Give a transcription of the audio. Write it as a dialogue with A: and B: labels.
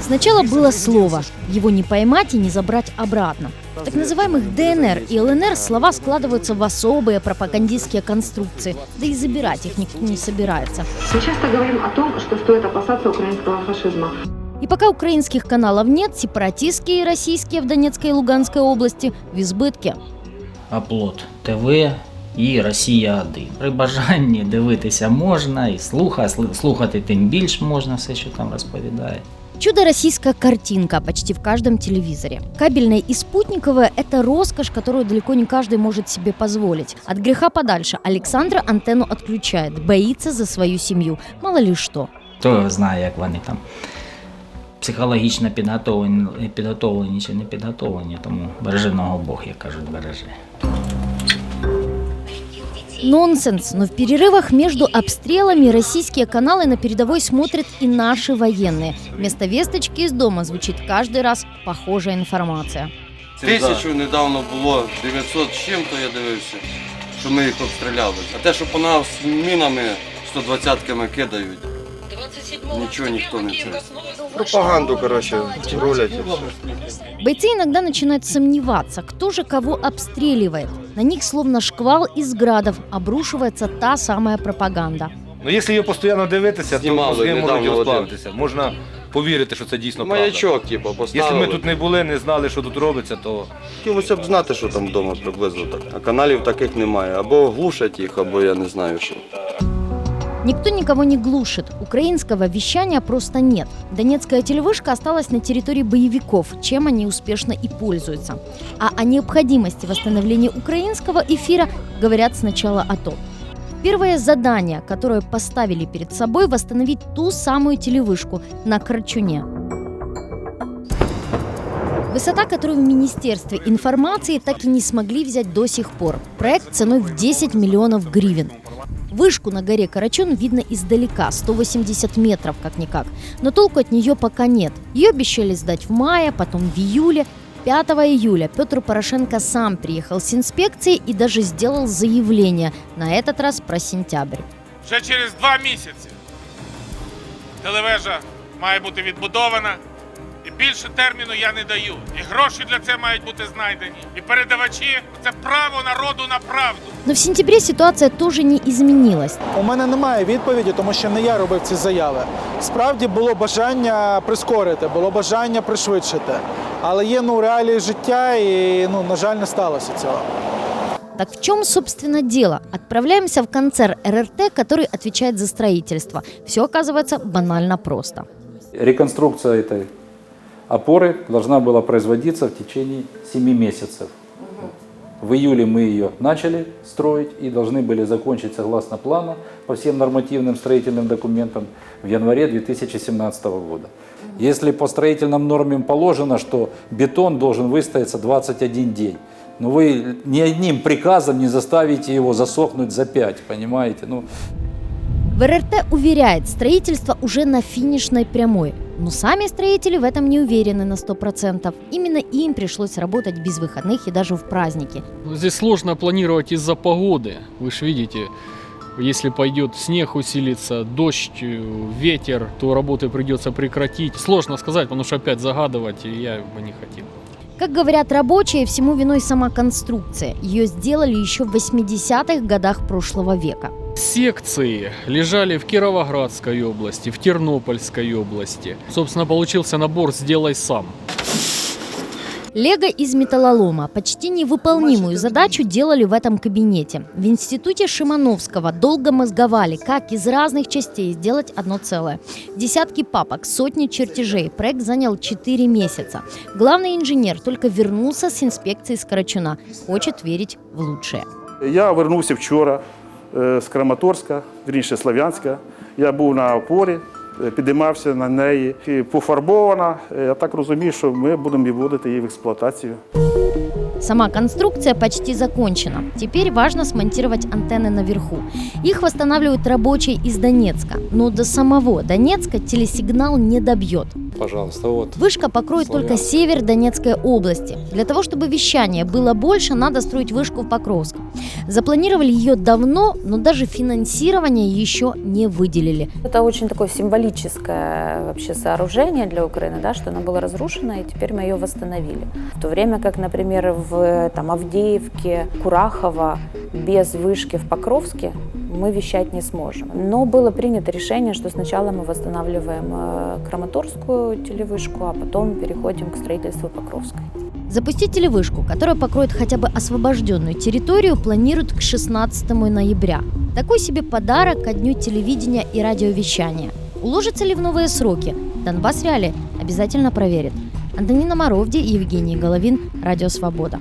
A: Сначала было слово. Его не поймать и не забрать обратно. В так называемых ДНР и ЛНР слова складываются в особые пропагандистские конструкции, да и забирать их никто не собирается.
B: Мы часто говорим о том, что стоит опасаться украинского фашизма.
A: И пока украинских каналов нет, сепаратистские и российские в Донецкой и Луганской области в избытке.
C: Оплот ТВ і Росія 1 При бажанні дивитися можна і слуха, сли- слухати тим більш можна все, що там розповідає.
A: Чудо-российская картинка почти в каждом телевизоре. Кабельная и спутниковая – это роскошь, которую далеко не каждый может себе позволить. От греха подальше Александра антенну отключает, боится за свою семью. Мало ли что.
C: Хто знає, як вони там психологічно підготовлені, підготовлені чи не підготовлені, тому береженого Бог, як кажуть, береже.
A: Нонсенс, но в перерывах между обстрелами российские каналы на передовой смотрят и наши военные. Вместо весточки из дома звучит каждый раз похожая информация.
D: Тисячу недавно було 900 з чим-то я дивився, що ми їх обстріляли. А те, що по нас мінами 120-ками кидають, Нічого ніхто не чує.
E: Пропаганду, короче, рулять и все.
A: Бойцы иногда начинают сомневаться, кто же кого обстреливает. На них словно шквал из градов обрушивается та самая пропаганда.
F: Ну, якщо її постійно дивитися, то
D: Знімали
F: мозги можуть
D: недавно
F: розплавитися. Можна повірити, що це дійсно правда.
D: Маячок, типу,
F: Якщо
D: поставили.
F: ми тут не були, не знали, що тут робиться, то
D: Хотілося б знати, що там вдома приблизно так. А каналів таких немає. Або глушать їх, або я не знаю що.
A: Никто никого не глушит. Украинского вещания просто нет. Донецкая телевышка осталась на территории боевиков, чем они успешно и пользуются. А о необходимости восстановления украинского эфира говорят сначала АТО. Первое задание, которое поставили перед собой, восстановить ту самую телевышку на Корчуне. Высота, которую в Министерстве информации так и не смогли взять до сих пор. Проект ценой в 10 миллионов гривен. Вышку на горе Карачун видно издалека, 180 метров как-никак. Но толку от нее пока нет. Ее обещали сдать в мае, потом в июле. 5 июля Петр Порошенко сам приехал с инспекцией и даже сделал заявление, на этот раз про сентябрь.
G: Вже через два місяці телевежа має бути відбудована. І більше терміну я не даю. І гроші для це мають бути знайдені. І передавачі це право народу на правду.
A: Но в сентябре ситуация тоже не изменилась.
H: У мене немає відповіді, тому що не я робив ці заяви. Справді було бажання прискорити, було бажання пришвидшити. Але є ну реалії життя, і ну на жаль, не сталося цього.
A: Так в чем, собственно, дело? Отправляемся в концерт РРТ, который отвечает за строительство. Все оказывается банально просто.
I: Реконструкция этой опоры должна была производиться в течение 7 месяцев. В июле мы ее начали строить и должны были закончить согласно плана по всем нормативным строительным документам в январе 2017 года. Если по строительным нормам положено, что бетон должен выстояться 21 день, но вы ни одним приказом не заставите его засохнуть за 5, понимаете? Ну,
A: В РРТ уверяет, строительство уже на финишной прямой. Но сами строители в этом не уверены на 100%. Именно им пришлось работать без выходных и даже в праздники.
J: Здесь сложно планировать из-за погоды. Вы же видите, если пойдет снег усилится, дождь, э, ветер, то работы придется прекратить. Сложно сказать, потому что опять загадывать я бы не хотел.
A: Как говорят рабочие, всему виной сама конструкция. Ее сделали еще в 80-х годах прошлого века.
J: Секции лежали в Кировоградской области, в Тернопольской области. Собственно, получился набор «Сделай сам».
A: Лего из металлолома. Почти невыполнимую задачу делали в этом кабинете. В институте Шимановского долго мозговали, как из разных частей сделать одно целое. Десятки папок, сотни чертежей. Проект занял 4 месяца. Главный инженер только вернулся с инспекции с Карачуна. Хочет верить в лучшее.
K: Я вернувся вчора е, з Краматорська, вірніше Слов'янська. Я був на опорі, е, підіймався на неї. І пофарбована. Е, Я так розумію, що ми будемо і вводити її в експлуатацію.
A: Сама конструкция почти закончена. Теперь важно смонтировать антенны наверху. Их восстанавливают рабочие из Донецка. Но до самого Донецка телесигнал не добьет.
I: пожалуйста, вот.
A: Вышка покроет только
I: Славянск.
A: север Донецкой области. Для того, чтобы вещание было больше, надо строить вышку в Покровске. Запланировали ее давно, но даже финансирование еще не выделили.
L: Это очень такое символическое вообще сооружение для Украины, да, что оно было разрушено, и теперь мы ее восстановили. В то время как, например, в там, Авдеевке, Курахово без вышки в Покровске мы вещать не сможем. Но было принято решение, что сначала мы восстанавливаем э, Краматорскую телевышку, а потом переходим к строительству Покровской.
A: Запустить телевышку, которая покроет хотя бы освобожденную территорию, планируют к 16 ноября. Такой себе подарок ко дню телевидения и радиовещания. Уложится ли в новые сроки? Донбасс Реали обязательно проверит. Антонина Моровди и Евгений Головин. Радио Свобода.